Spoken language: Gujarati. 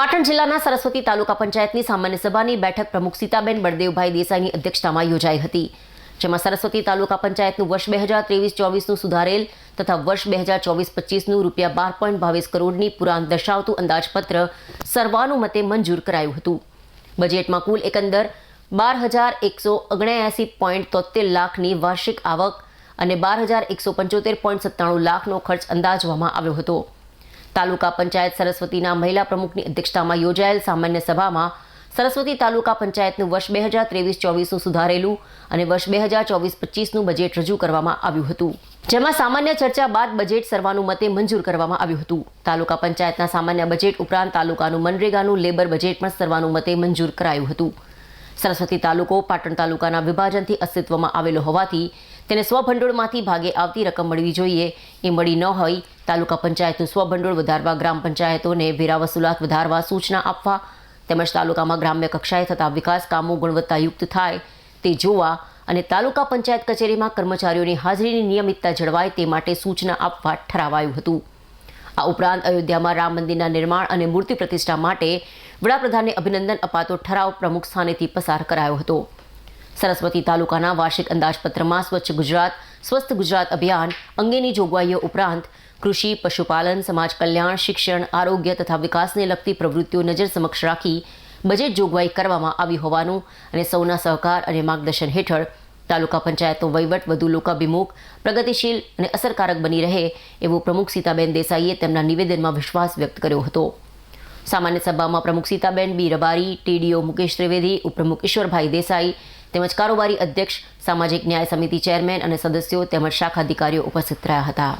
પાટણ જિલ્લાના સરસ્વતી તાલુકા પંચાયતની સામાન્ય સભાની બેઠક પ્રમુખ સીતાબેન બળદેવભાઈ દેસાઈની અધ્યક્ષતામાં યોજાઈ હતી, જેમાં સરસ્વતી તાલુકા પંચાયતનું વર્ષ બે હજાર ત્રેવીસ ચોવીસનું સુધારેલ તથા વર્ષ બે હજાર ચોવીસ પચીસનું રૂપિયા બાર પોઈન્ટ બાવીસ કરોડની પુરાણ દર્શાવતું અંદાજપત્ર સર્વાનુમતે મંજૂર કરાયું હતું. બજેટમાં કુલ એકંદર બાર હજાર એકસો ઓગણએંસી પોઈન્ટ તોતેર લાખની વાર્ષિક આવક અને બાર હજાર એકસો પંચોતેર પોઈન્ટ સત્તાણું લાખનો ખર્ચ અંદાજવામાં આવ્યો હતો. તાલુકા પંચાયત સરસ્વતીના મહિલા પ્રમુખની અધ્યક્ષતામાં યોજાયેલ સામાન્ય સભામાં સરસ્વતી તાલુકા પંચાયતનું વર્ષ બે હજાર ત્રેવીસ ચોવીસનું સુધારેલું અને વર્ષ બે હજાર ચોવીસ પચીસનું બજેટ રજૂ કરવામાં આવ્યું હતું. જેમાં સામાન્ય ચર્ચા બાદ બજેટ સર્વાનુમતે મંજૂર કરવામાં આવ્યું હતું. તાલુકા પંચાયતના સામાન્ય બજેટ ઉપરાંત તાલુકાનું મનરેગાનું લેબર બજેટ પણ સર્વાનુમતે મંજૂર કરાયું હતું. સરસ્વતી તાલુકો પાટણ તાલુકાના વિભાજનથી અસ્તિત્વમાં આવેલો હોવાથી તેને સ્વભંડોળમાંથી ભાગે આવતી રકમ મળવી જોઈએ. એ મળી ન હોય, તાલુકા પંચાયતનું સ્વભંડોળ વધારવા, ગ્રામ પંચાયતોને વેરા વસૂલાત વધારવા સૂચના આપવા તેમજ તાલુકામાં ગ્રામ્ય કક્ષાએ થતા વિકાસ કામો ગુણવત્તાયુક્ત થાય તે જોવા અને તાલુકા પંચાયત કચેરીમાં કર્મચારીઓની હાજરીની નિયમિતતા જળવાય તે માટે સૂચના આપવા ઠરાવાયું હતું. આ ઉપરાંત અયોધ્યામાં રામ મંદિરના નિર્માણ અને મૂર્તિ પ્રતિષ્ઠા માટે વડાપ્રધાનને અભિનંદન અપાતો ઠરાવ પ્રમુખ સ્થાનેથી પસાર કરાયો હતો. સરસ્વતી તાલુકાના વાર્ષિક અંદાજપત્રમાં સ્વચ્છ ગુજરાત, સ્વસ્થ ગુજરાત અભિયાન અંગેની જોગવાઈઓ ઉપરાંત કૃષિ, પશુપાલન, સમાજ કલ્યાણ, શિક્ષણ, આરોગ્ય તથા વિકાસને લગતી પ્રવૃત્તિઓ નજર સમક્ષ રાખી બજેટ જોગવાઈ કરવામાં આવી હોવાનું અને સૌના સહકાર અને માર્ગદર્શન હેઠળ તાલુકા પંચાયતનો વહીવટ, વધુ લોકાભિમુખ, પ્રગતિશીલ અને અસરકારક બની રહે એવું પ્રમુખ સીતાબેન દેસાઈએ તેમના નિવેદનમાં વિશ્વાસ વ્યક્ત કર્યો હતો. સામાન્ય સભામાં પ્રમુખ સીતાબેન બી રબારી, ટીડીઓ મુકેશ ત્રિવેદી, ઉપપ્રમુખ ઈશ્વરભાઈ દેસાઈ તેમજ કારોબારી અધ્યક્ષ, સામાજિક ન્યાય સમિતિ ચેરમેન અને સદસ્યો તેમજ શાખા અધિકારીઓ ઉપસ્થિત રહ્યા હતા.